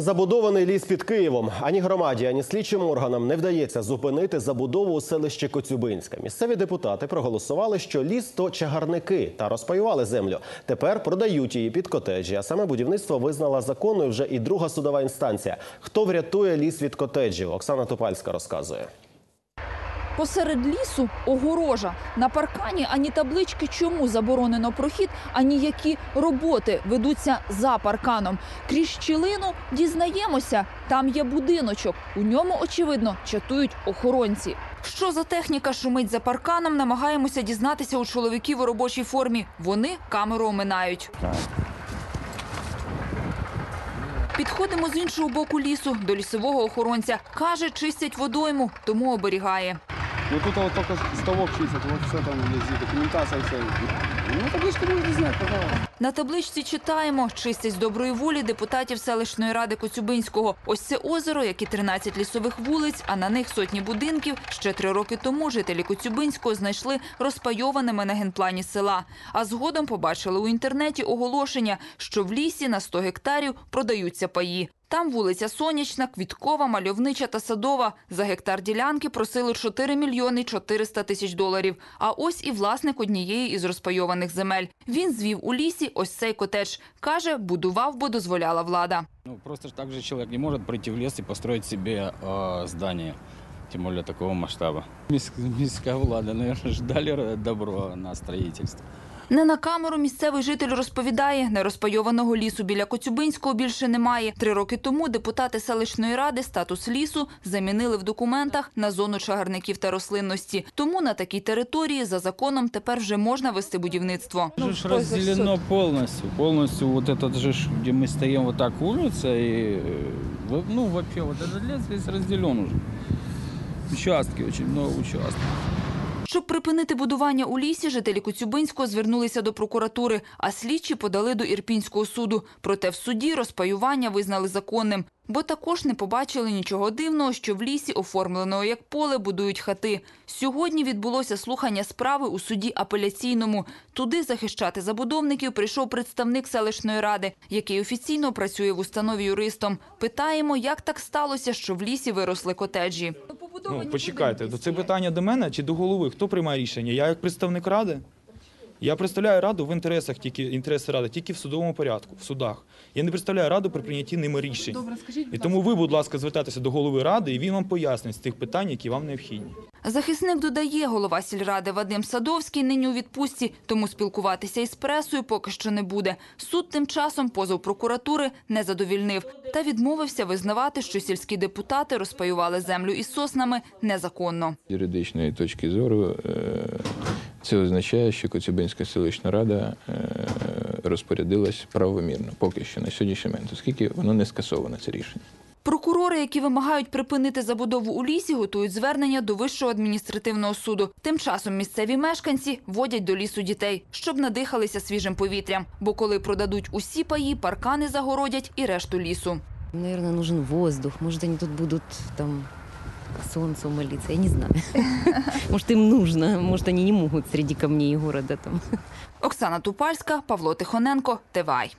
Забудований ліс під Києвом. Ані громаді, ані слідчим органам не вдається зупинити забудову у селищі Коцюбинська. Місцеві депутати проголосували, що ліс то чагарники та розпаювали землю. Тепер продають її під котеджі. А саме будівництво визнала законною вже і друга судова інстанція. Хто врятує ліс від котеджів? Оксана Топальська розказує. Посеред лісу огорожа. На паркані ані таблички, чому заборонено прохід, ані які роботи ведуться за парканом. Крізь щілину дізнаємося, там є будиночок. У ньому, очевидно, чатують охоронці. Що за техніка шумить за парканом, намагаємося дізнатися у чоловіків у робочій формі. Вони камеру оминають. Підходимо з іншого боку лісу до лісового охоронця. Каже, чистять водойму, тому оберігає. Ну тут вот только ставок чистят, вот все там есть, документация вся. Ну табличку можно снять, пожалуйста. На табличці читаємо чистять доброї волі депутатів селищної ради Коцюбинського. Ось це озеро, як і 13 лісових вулиць, а на них сотні будинків. Ще три роки тому жителі Коцюбинського знайшли розпайованими на генплані села. А згодом побачили у інтернеті оголошення, що в лісі на 100 гектарів продаються паї. Там вулиця Сонячна, Квіткова, Мальовнича та Садова. За гектар ділянки просили 4 мільйони 400 тисяч доларів. А ось і власник однієї із розпайованих земель. Він звів у лісі ось цей котедж. Каже, будував, бо дозволяла влада. Ну, просто ж так же человек не может прийти в лес и построить себе э, здание, тем более такого масштаба. Мисс- Мисская влада, наверное, ждали добро на строительство. Не на камеру місцевий житель розповідає, нерозпайованого лісу біля Коцюбинського більше немає. Три роки тому депутати селищної ради статус лісу замінили в документах на зону чагарників та рослинності. Тому на такій території за законом тепер вже можна вести будівництво. Ну, же ж разделено полностью. Полностью вот этот же, ж, где мы стоим, вот так улица, и, э, во- ну, вообще, вот этот лес весь разделен уже. Участки, очень много участков. Щоб припинити будування у лісі, жителі Коцюбинського звернулися до прокуратури, а слідчі подали до Ірпінського суду. Проте в суді розпаювання визнали законним, бо також не побачили нічого дивного, що в лісі, оформленого як поле, будують хати. Сьогодні відбулося слухання справи у суді апеляційному. Туди захищати забудовників прийшов представник селищної ради, який офіційно працює в установі юристом. Питаємо, як так сталося, що в лісі виросли котеджі. Ну, почекайте, то це питання до мене чи до голови? Хто приймає рішення? Я як представник ради? Я представляю раду в інтересах тільки інтереси ради, тільки в судовому порядку, в судах. Я не представляю раду при прийнятті ними рішень. Добре, скажіть, І тому ви, будь ласка, звертайтеся до голови ради, і він вам пояснить з тих питань, які вам необхідні. Захисник додає, голова сільради Вадим Садовський нині у відпустці, тому спілкуватися із пресою поки що не буде. Суд тим часом позов прокуратури не задовільнив та відмовився визнавати, що сільські депутати розпаювали землю із соснами незаконно. З юридичної точки зору е, це означає, що Коцюбинська селищна рада е, розпорядилась правомірно поки що на сьогоднішній момент, оскільки воно не скасоване це рішення. Прокурори, які вимагають припинити забудову у лісі, готують звернення до Вищого адміністративного суду. Тим часом місцеві мешканці водять до лісу дітей, щоб надихалися свіжим повітрям. Бо коли продадуть усі паї, паркани загородять і решту лісу. Наверное, нужен воздух. Может, они тут будут там солнцу молиться. Я не знаю. Может, им нужно. Может, они не могут среди камней города там. Оксана Тупальська, Павло Тихоненко, Тивай.